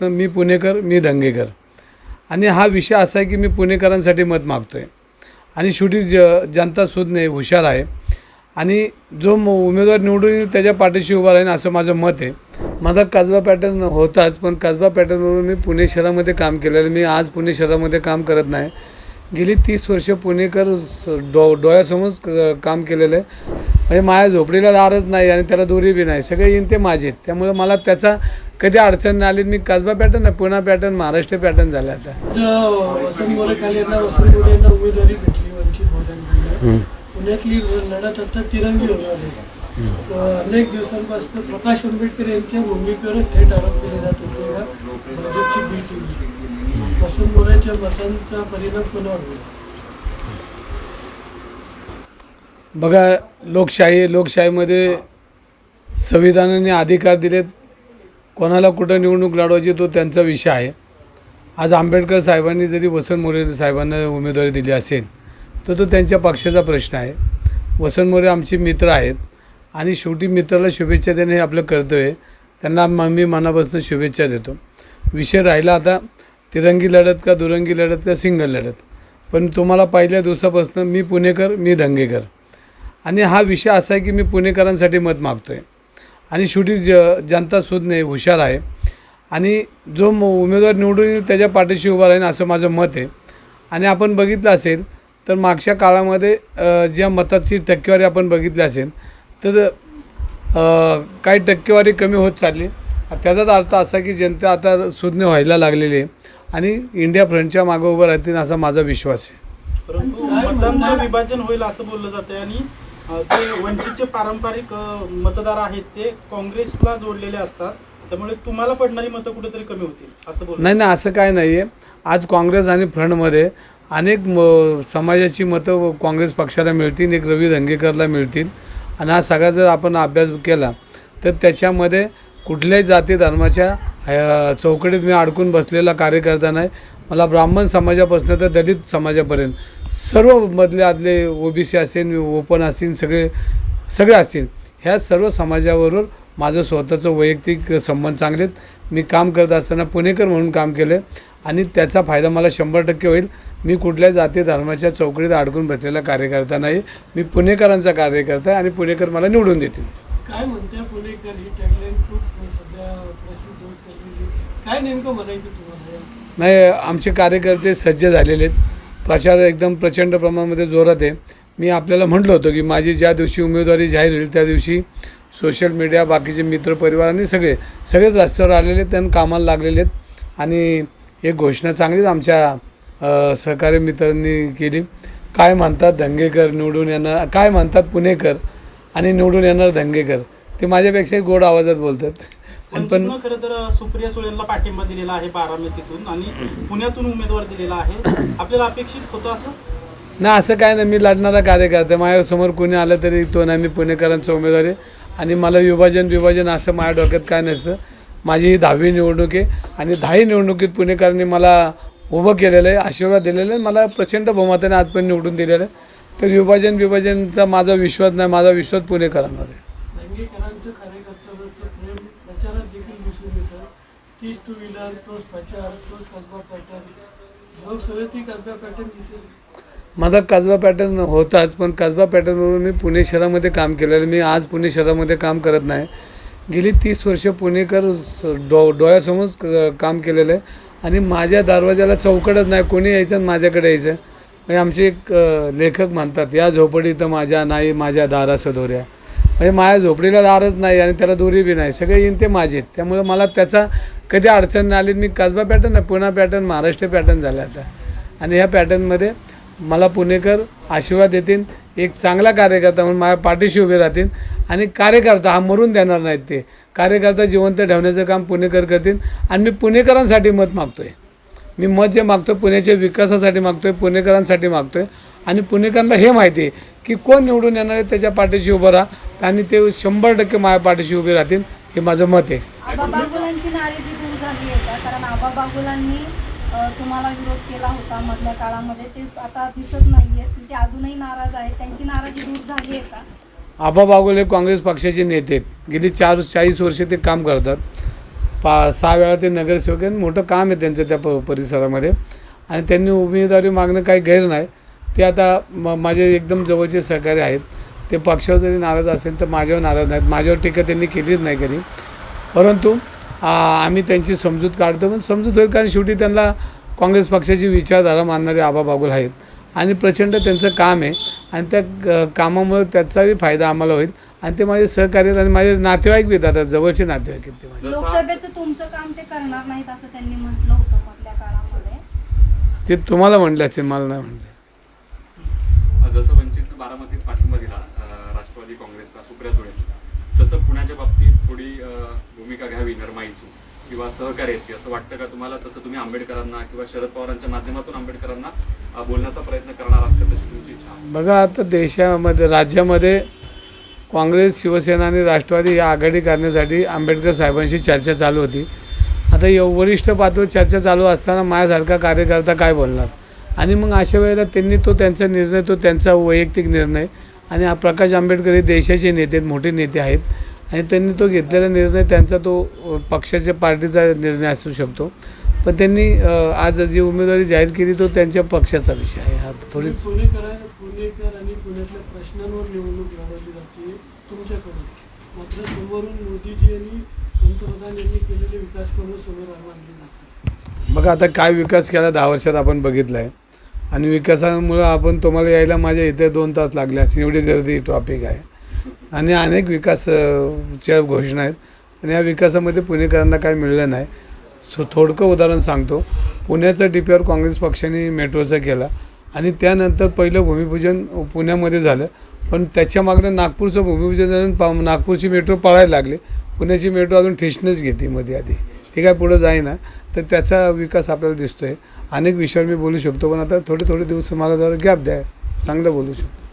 तर मी पुणेकर मी दंगेकर. आणि हा विषय असा आहे की मी पुणेकरांसाठी मत मागतो आहे आणि शेवटी ज जनता सुज्ञ हुशार आहे. आणि जो म उमेदवार निवडून येईल त्याच्या पाठीशी उभा राहील असं माझं मत आहे. माझा कसबा पॅटर्न होताच पण कसबा पॅटर्नवरून मी पुणे शहरामध्ये काम केलेलं. मी आज पुणे शहरामध्ये काम करत नाही. गेली तीस वर्ष पुणेकर स- डो डोळ्यासमोर काम केलेलं आहे. म्हणजे माझ्या झोपडीला दारच नाही आणि त्याला दोरी बी नाही. सगळे येईन ते माझे आहेत. त्यामुळे मला त्याचा कधी अडचण नाही आली मी कसबा पॅटर्न आहे पुणा पॅटर्न महाराष्ट्र पॅटर्न झालं आता. उमेदवारी भेटली पुण्यातली लढत आता तिरंगी होणार आहे. तर अनेक दिवसांपासून प्रकाश आंबेडकर यांच्या भूमिकेवर थेट आरोप केले जात होते का? भाजपची बी टीव्ही वसंत मोरेच्या मतांचा परिणाम कोणावर होईल? बघा लोकशाही लोकशाहीमध्ये संविधानाने अधिकार दिलेत कोणाला कुठं निवडणूक लढवायची तो त्यांचा विषय आहे. आज आंबेडकर साहेबांनी जरी वसंत मोरे साहेबांना उमेदवारी दिली असेल तर तो त्यांच्या पक्षाचा प्रश्न आहे. वसंत मोरे आमचे मित्र आहेत आणि शेवटी मित्राला शुभेच्छा देणे हे आपलं कर्तव्य आहे. त्यांना मग मी मनापासून शुभेच्छा देतो. विषय राहिला आता तिरंगी लढत का दुरंगी लढत का सिंगल लढत? पण तुम्हाला पहिल्या दिवसापासून मी पुणेकर मी दंगेकर. आणि हा विषय असा आहे की मी पुणेकरांसाठी मत मागतो आहे आणि शेवटी ज जनता सुज्ञ हुशार आहे. आणि जो म उमेदवार निवडून येईल त्याच्या पाठीशी उभा राहील असं माझं मत आहे. आणि आपण बघितलं असेल तर मागच्या काळामध्ये ज्या मताची टक्केवारी आपण बघितली असेल तर काही टक्केवारी कमी होत चालली. त्याचाच अर्थ असा की जनता आता सुज्ञ व्हायला लागलेली आहे आणि इंडिया फ्रंटच्या मागं उभं राहतील असा माझा विश्वास आहे. परंतु विभाजन होईल असं बोललं जातं आणि जे वंचितचे पारंपरिक मतदार आहेत ते काँग्रेसला जोडलेले असतात. त्यामुळे तुम्हाला पडणारी मतं कुठेतरी कमी होतील असं बोल नाही नाही असं काय नाही आहे आज काँग्रेस आणि फ्रंटमध्ये अनेक म समाजाची मतं काँग्रेस पक्षाला मिळतील एक रवी धंगेकरला मिळतील. आणि हा सगळा जर आपण अभ्यास केला तर त्याच्यामध्ये कुठल्याही जाती धर्माच्या चौकटीत मी अडकून बसलेला कार्यकर्ता नाही. मला ब्राह्मण समाजापासून तर दलित समाजापर्यंत. सर्व मधले आदले ओबीसी असेल ओपन असतील सगळे सगळे असतील. ह्या सर्व समाजाबरोबर माझं स्वतःचं वैयक्तिक संबंध चांगलेत मी काम करत असताना पुणेकर म्हणून काम केलं आणि त्याचा फायदा मला शंभर टक्के होईल. मी कुठल्या जाती धर्माच्या चौकडीत अडकून बसलेला कार्यकर्ता नाही. मी पुणेकरांचा कार्यकर्ता आहे आणि पुणेकर मला निवडून देतील. काय म्हणते पुणेकर? ही टॅगलाईन खूप सध्या प्रसिद्ध होत चाललेली काय नेमकं म्हणायचं तुम्हाला? नाही आमचे कार्यकर्ते सज्ज झालेले आहेत. प्रचार एकदम प्रचंड प्रमाणामध्ये जोरात आहे. मी आपल्याला म्हटलं होतं की माझी ज्या दिवशी उमेदवारी जाहीर होईल त्या दिवशी सोशल मीडिया बाकीचे मित्रपरिवार आणि सगळे सगळेच रस्त्यावर आलेले आहेत त्यांना कामाला लागलेले आहेत. आणि एक घोषणा चांगलीच आमच्या सहकारी मित्रांनी केली. काय म्हणतात दंगेकर निवडून येणार काय म्हणतात पुणेकर आणि निवडून येणार दंगेकर ते माझ्यापेक्षाही गोड आवाजात बोलतात. पण खरं तर सुप्रिया सुळेंना पाठिंबा दिलेला आहे बारामतीतून आणि पुण्यातून उमेदवार दिलेला आहे. आपल्याला अपेक्षित होतं असं? नाही असं काय नाही. मी लढणारा कार्यकर्ता. माझ्यासमोर कोणी आलं तरी तो नाही. मी पुणेकरांचा उमेदवार आहे. आणि मला विभाजन विभाजन असं माझ्या डोक्यात काय नसतं. माझी ही दहावी निवडणूक आहे. आणि दहाही निवडणुकीत पुणेकरांनी मला उभं केलेलं आहे आशीर्वाद दिलेला आहे. मला प्रचंड बहुमताने आजपर्यंत निवडून दिलेलं आहे. तर विभाजन विभाजनचा माझा विश्वास नाही. माझा विश्वास पुणेकरांवर आहे. प्रेम प्रचारात देखील दिसून येतं. तीस टू व्हीलर तोच प्रचार तोच कसबा पॅटर्न लोकसभेतही कसबा पॅटर्न दिसेल. माझा काजबा पॅटर्न होताच पण कसबा पॅटर्नवरून मी पुणे शहरामध्ये काम केलेलं. मी आज पुणे शहरामध्ये काम करत नाही. गेली तीस वर्ष पुणेकर स- डो डोळ्यासमोर काम केलेलं आहे. आणि माझ्या दरवाजाला चौकटच नाही. कोणी यायचं आणि माझ्याकडे यायचं? म्हणजे आमचे एक लेखक म्हणतात या झोपडीत माझ्या नाही माझ्या दारा सदोऱ्या म्हणजे माझ्या झोपडीला दारच नाही आणि त्याला दोरी बी नाही. सगळे येईन ते माझे आहेत. त्यामुळे मला त्याचा कधी अडचण नाही आली. मी कसबा पॅटर्न आहे पुणा पॅटर्न महाराष्ट्र पॅटर्न झाला आता. आणि ह्या पॅटर्नमध्ये मला पुणेकर आशीर्वाद देतील. एक चांगला कार्यकर्ता म्हणून माझ्या पाठीशी उभे राहतील. आणि कार्यकर्ता हा मरून देणार नाहीत ते. कार्यकर्ता जिवंत ठेवण्याचं काम पुणेकर करतील. आणि मी पुणेकरांसाठी मत मागतो आहे मी मत जे मागतो पुण्याच्या विकासासाठी मागतो आहे पुणेकरांसाठी मागतो आहे आणि पुणेकरांना हे माहिती आहे की कोण निवडून येणार आहे त्याच्या पाठीशी उभं राहा. आणि ते शंभर टक्के माझ्या पाठीशी उभे राहतील हे माझं मत आहे. आबा बागुलांची नाराजी दूर झाली आहे का? कारण आबा बागुलांनी अ, तुम्हाला विरोध केला होता मधल्या काळामध्ये. ते आता दिसत ते अजूनही नाराज आहेत. त्यांची नाराजी दूर झाली आहे का? आबा बागुल हे काँग्रेस पक्षाचे नेते आहेत. गेली चार चाळीस वर्षे ते काम करतात. पा सहा वेळा ते नगरसेवक आहेत. मोठं काम आहे त्यांचं त्या प परिसरामध्ये. आणि त्यांनी उमेदवारी मागणं काही गैर नाही. ते आता म माझे एकदम जवळचे सहकारी आहेत. ते पक्षावर जरी नाराज असेल तर माझ्यावर नाराज नाहीत. माझ्यावर टीका त्यांनी केलीच नाही कधी. परंतु आम्ही त्यांची समजूत काढतो. पण समजूत होईल कारण शेवटी त्यांना काँग्रेस पक्षाची विचारधारा मानणारे आबा बागुल आहेत. आणि प्रचंड त्यांचं काम आहे. आणि त्या कामामुळे त्याचाही फायदा आम्हाला होईल. आणि ते माझे सहकारी आहेत आणि माझे नातेवाईक बी आता जवळचे नातेवाईक आहेत ते माझे. लोकसभेचं तुमचं काम ते करणार नाहीत असं त्यांनी म्हटलं होतं मधल्या काळामध्ये? ते तुम्हाला म्हटले असेल मला नाही म्हटले. जसं वंचितनं बारामतीत पाठिंबा दिला राष्ट्रवादी काँग्रेसला सुप्रिया सुळे तसं पुण्याच्या बाबतीत थोडी भूमिका घ्यावी नरमाईची किंवा सहकार्याची. असं वाटतं का तुम्हाला? तसं तुम्ही आंबेडकरांना किंवा शरद पवारांच्या माध्यमातून आंबेडकरांना बोलण्याचा प्रयत्न करणार आहात का? तशी तुमची इच्छा बघा आता देशामध्ये राज्यामध्ये काँग्रेस शिवसेना आणि राष्ट्रवादी या आघाडी करण्यासाठी आंबेडकर साहेबांशी चर्चा चालू होती. आता एव वरिष्ठ पातळीवर चर्चा चालू असताना माझ्यासारखा कार्यकर्ता काय बोलणार? आणि मग अशा वेळेला त्यांनी तो त्यांचा निर्णय तो त्यांचा वैयक्तिक निर्णय आणि हा प्रकाश आंबेडकर हे देशाचे नेते आहेत मोठे नेते आहेत. आणि त्यांनी तो घेतलेला निर्णय त्यांचा तो पक्षाच्या पार्टीचा निर्णय असू शकतो. पण त्यांनी आज जी उमेदवारी जाहीर केली तो त्यांच्या पक्षाचा विषय आहे. हा थोडी पुणेकर पुणेकर आणि पुण्यातल्या प्रश्नांवर निवडणूक लढवली जाते तुमच्याकडून. मात्र समोरून मोदीजी यांनी पंतप्रधान यांनी केलेले विकास कामं समोर जातात. बघा आता काय विकास केला दहा वर्षात आपण बघितलं आहे आणि विकासामुळं आपण तुम्हाला यायला माझ्या इथे दोन तास लागले. असं एवढी गर्दी ट्रॉफिक आहे. आणि अनेक विकासच्या घोषणा आहेत. पण या विकासामध्ये पुणेकरांना काही मिळलं नाही. सो थोडकं उदाहरण सांगतो. पुण्याचं डी पी आर काँग्रेस पक्षाने मेट्रोचं केला. आणि त्यानंतर पहिलं भूमिपूजन पुण्यामध्ये झालं. पण त्याच्या मागणं नागपूरचं भूमिपूजन झालं पा नागपूरची मेट्रो पळायला लागली. पुण्याची मेट्रो अजून ठेचणंच घेते मध्ये आधी. ते काय पुढं जाईना तर त्याचा विकास आपल्याला दिसतो आहे अनेक विषयावर मी बोलू शकतो पण आता थोडे थोडे दिवस मला जरा गॅप द्या. चांगलं बोलू शकतो.